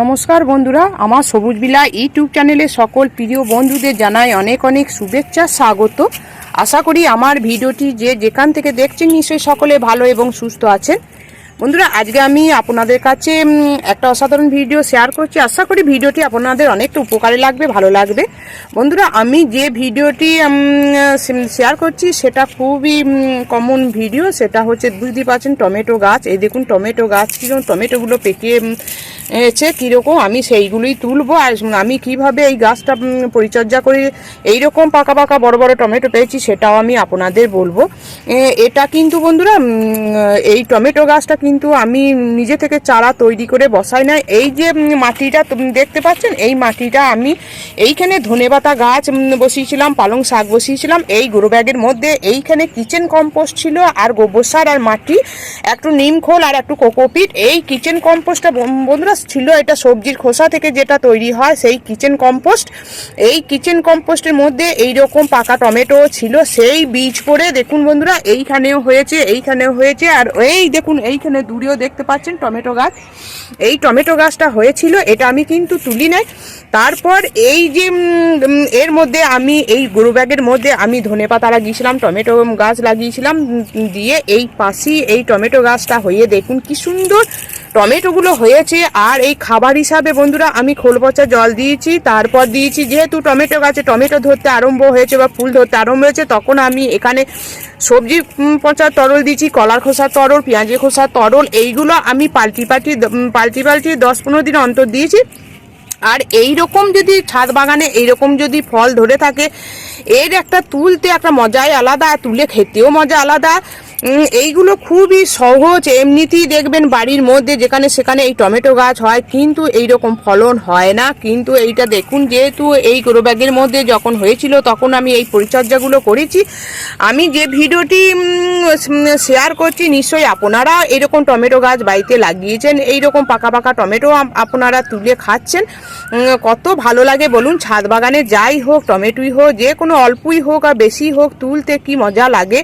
নমস্কার বন্ধুরা, আমার সবুজ বিলা ইউটিউব চ্যানেলে সকল প্রিয় বন্ধুদের জানাই অনেক অনেক শুভেচ্ছা, স্বাগত। আশা করি আমার ভিডিওটি যে যেখান থেকে দেখছেন নিশ্চয়ই সকলে ভালো এবং সুস্থ আছেন। বন্ধুরা, আজকে আমি আপনাদের কাছে একটা অসাধারণ ভিডিও শেয়ার করছি। আশা করি ভিডিওটি আপনাদের অনেকটা উপকারে লাগবে, ভালো লাগবে। বন্ধুরা, আমি যে ভিডিওটি শেয়ার করছি, সেটা খুবই কমন ভিডিও। সেটা হচ্ছে বুঝতে পারছেন টমেটো গাছ। এই দেখুন, টমেটো গাছ কীরকম টমেটোগুলো পেকে এসে কীরকম আমি সেইগুলোই তুলবো আর আমি কীভাবে এই গাছটা পরিচর্যা করি, এইরকম পাকা পাকা বড় বড় টমেটো পেয়েছি, সেটাও আমি আপনাদের বলব। এটা কিন্তু বন্ধুরা এই টমেটো গাছটা কিন্তু আমি নিজে থেকে চারা তৈরি করে বসাই না। এই যে মাটিটা দেখতে পাচ্ছেন, এই মাটিটা আমি এইখানে ধনেপাতা গাছ বসিয়েছিলাম, পালং শাক বসিয়েছিলাম, এই গ্রো ব্যাগের মধ্যে, এইখানে কিচেন কম্পোস্ট ছিল আর গোবর সার আর মাটি, একটু নিম খোল আর একটু কোকোপিট, এই কিচেন কম্পোস্টটা বন- বন্ধুরা ছিল এটা সবজির খোসা থেকে যেটা তৈরি হয়, সেই কিচেন কম্পোস্ট এই কিচেন কম্পোস্টের মধ্যে এই রকম পাকা টমেটো ছিল, সেই বীজ পড়ে, দেখুন বন্ধুরা, এইখানেও হয়েছে এইখানেও হয়েছে, আর এই দেখুন, এইখানে দূরেও দেখতে পাচ্ছেন টমেটো গাছ। এই টমেটো গাছটা হয়েছিল, এটা আমি কিন্তু তুলি নাই। তারপর এই যে এর মধ্যে আমি, এই গরু ব্যাগের মধ্যে আমি ধনে ধনেপাতা লাগিয়েছিলাম, টমেটো গাছ লাগিয়েছিলাম দিয়ে এই পাশেই এই টমেটো গাছটা হয়ে দেখুন কি সুন্দর টমেটোগুলো হয়েছে আর এই খাবার হিসাবে বন্ধুরা আমি খোল পচা জল দিয়েছি, তারপর দিয়েছি যেহেতু টমেটো গাছে টমেটো ধরতে আরম্ভ হয়েছে বা ফুল ধরতে আরম্ভ হয়েছে, তখন আমি এখানে সবজি পচার তরল দিয়েছি, কলার খোসা তরল, পেঁয়াজের খোসা তরল, এইগুলো আমি পাল্টি পাল্টি পাল্টি পাল্টি দশ পনেরো দিন অন্তর দিয়েছি। আর এই রকম যদি ছাদ বাগানে এইরকম যদি ফল ধরে থাকে, এর একটা তুলতে একটা মজাই আলাদা, তুলে খেতেও মজা আলাদা। এইগুলো খুবই সহজ। এমনিতেই দেখবেন বাড়ির মধ্যে যেখানে সেখানে এই টমেটো গাছ হয় কিন্তু এই রকম ফলন হয় না। কিন্তু এইটা দেখুন যেহেতু এই গ্রো ব্যাগের মধ্যে যখন হয়েছিল তখন আমি এই পরিচর্যাগুলো করেছি। আমি যে ভিডিওটি শেয়ার করছি নিশ্চয়ই আপনারা এরকম টমেটো গাছ বাড়িতে লাগিয়েছেন। এই রকম পাকা পাকা টমেটো আপনারা তুলে খাচ্ছেন। কত ভালো লাগে বলুন ছাদ বাগানে যাই হোক টমেটোই হোক যে কোনো অল্পই হোক আর বেশি হোক তুলতে কি মজা লাগে।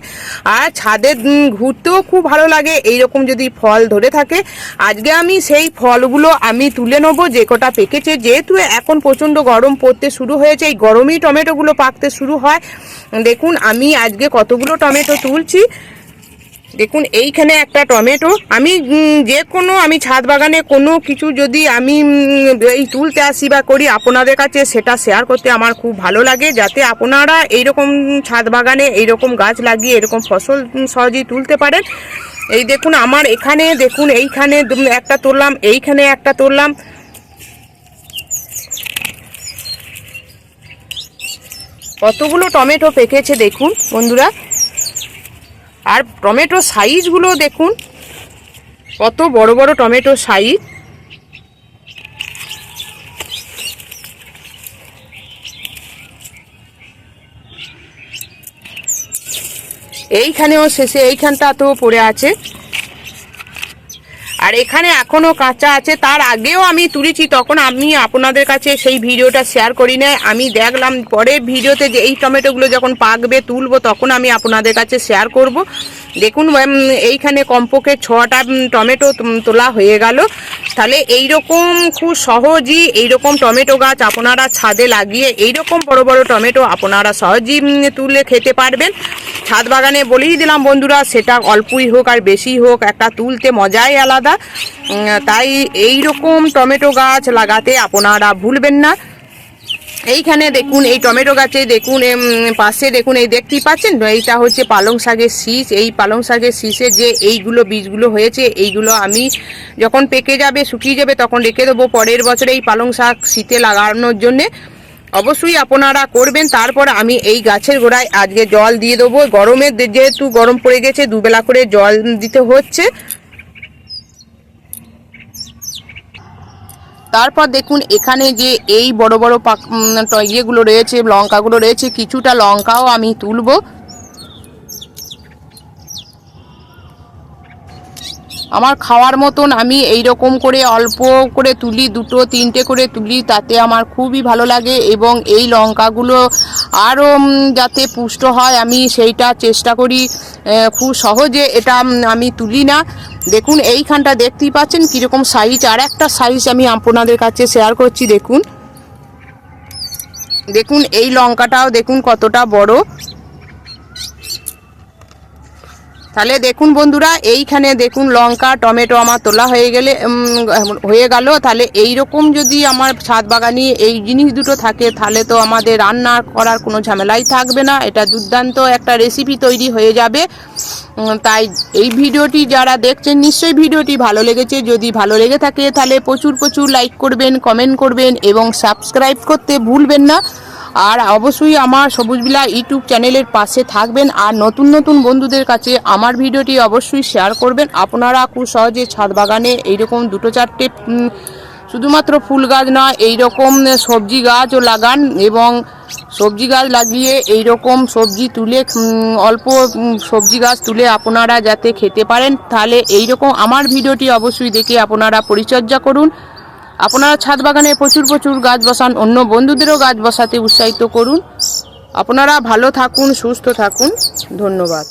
আর ছাদে উম, ঘুরতেও খুব ভালো লাগে। এই রকম যদি ফল ধরে থাকে, আজকে আমি সেই ফলগুলো আমি তুলে নেব যে কটা পেকেছে। যেহেতু এখন প্রচণ্ড গরম পড়তে শুরু হয়েছে, এই গরমেই টমেটোগুলো পাকতে শুরু হয়। দেখুন, আমি আজকে কতগুলো টমেটো তুলছি। দেখুন, এইখানে একটা টমেটো। আমি যে কোনো, আমি ছাদ বাগানে কোনো কিছু যদি আমি এই তুলতে আসি বা করি আপনাদের কাছে, সেটা শেয়ার করতে আমার খুব ভালো লাগে, যাতে আপনারা এইরকম ছাদ বাগানে এইরকম গাছ লাগিয়ে, এরকম ফসল সহজেই তুলতে পারেন। এই দেখুন, আমার এখানে, দেখুন, এইখানে একটা তুললাম, এইখানে একটা তুললাম। কতগুলো টমেটো পেকেছে দেখুন, বন্ধুরা। আর টমেটো সাইজগুলো দেখুন। কত বড় বড় টমেটো সাইজ এইখানেও শেষে এইখানটা তো পড়ে আছে। আর এখানে এখনও কাঁচা আছে, তার আগেও আমি তুলেছি, তখন আমি আপনাদের কাছে সেই ভিডিওটা শেয়ার করি না আমি দেখলাম পরের ভিডিওতে যে এই টমেটোগুলো যখন পাকবে, তুলবো, তখন আমি আপনাদের কাছে শেয়ার করব। দেখুন এইখানে কমপক্ষে ছটা টমেটো তোলা হয়ে গেল। তাহলে এইরকম খুব সহজই এইরকম টমেটো গাছ আপনারা ছাদে লাগিয়ে এইরকম বড় বড় টমেটো আপনারা সহজেই তুলে খেতে পারবেন। ছাদ বাগানে বলেই দিলাম বন্ধুরা, সেটা অল্পই হোক আর বেশি হোক, একটা তুলতে মজাই আলাদা। তাই এই রকম টমেটো গাছ লাগাতে আপনারা ভুলবেন না। এইখানে দেখুন, এই টমেটো গাছে দেখুন পাশে দেখুন, এই দেখতেই পাচ্ছেন? এইটা হচ্ছে পালং শাকের শীষ। এই পালং শাকের শীষে যে এইগুলো বীজগুলো হয়েছে, এইগুলো আমি যখন পেকে যাবে, শুকিয়ে যাবে, তখন রেখে দেবো। পরের বছরে এই পালং শাক শীতে লাগানোর জন্যে। অবশ্যই আপনারা করবেন, তারপর আমি এই গাছের গোড়ায় আজকে জল দিয়ে দেবো। গরমের যেহেতু গরম পড়ে গেছে, দুবেলা করে জল দিতে হচ্ছে। তারপর দেখুন, এখানে যে এই বড় বড় পাক ইয়েগুলো রয়েছে, লঙ্কাগুলো রয়েছে, কিছুটা লঙ্কাও আমি তুলবো। আমার খাওয়ার মতন আমি এই রকম করে অল্প করে তুলি, দুটো, তিনটে করে তুলি, তাতে আমার খুবই ভালো লাগে এবং এই লঙ্কাগুলো আরও যাতে পুষ্ট হয় আমি সেইটা চেষ্টা করি খুব সহজে এটা আমি তুলি না। দেখুন, এইখানটা দেখতেই পাচ্ছেন কীরকম সাইজ আর একটা সাইজ আমি আপনাদের কাছে শেয়ার করছি, দেখুন। দেখুন, এই লঙ্কাটাও দেখুন কতটা বড়। তাহলে দেখুন বন্ধুরা, এইখানে দেখুন লঙ্কা, টমেটো আমার তোলা হয়ে গেলে হয়ে গেল। তাহলে এই রকম যদি আমার ছাদ বাগানে এই জিনিস দুটো থাকে, তাহলে তো আমাদের রান্না করার কোনো ঝামেলাই থাকবে না। এটা দুর্দান্ত একটা রেসিপি তৈরি হয়ে যাবে। তাই এই ভিডিওটি যারা দেখছেন, নিশ্চয়ই ভিডিওটি ভালো লেগেছে। যদি ভালো লেগে থাকে, তাহলে প্রচুর প্রচুর লাইক করবেন কমেন্ট করবেন এবং সাবস্ক্রাইব করতে ভুলবেন না। আর অবশ্যই আমার সবুজবিলা ইউটিউব চ্যানেলের পাশে থাকবেন। আর নতুন নতুন বন্ধুদের কাছে আমার ভিডিওটি অবশ্যই শেয়ার করবেন। আপনারা খুব সহজে ছাদ বাগানে এইরকম দুটো চারটে শুধুমাত্র ফুল গাছ না, এইরকম সবজি গাছও লাগান এবং সবজি গাছ লাগিয়ে এইরকম সবজি তুলে অল্প সবজি গাছ তুলে আপনারা যাতে খেতে পারেন, তাহলে এইরকম আমার ভিডিওটি অবশ্যই দেখে আপনারা পরিচর্যা করুন। আপনারা ছাদ বাগানে প্রচুর প্রচুর গাছ বসান, অন্য বন্ধুদেরও গাছ বসাতে উৎসাহিত করুন। আপনারা ভালো থাকুন, সুস্থ থাকুন। ধন্যবাদ।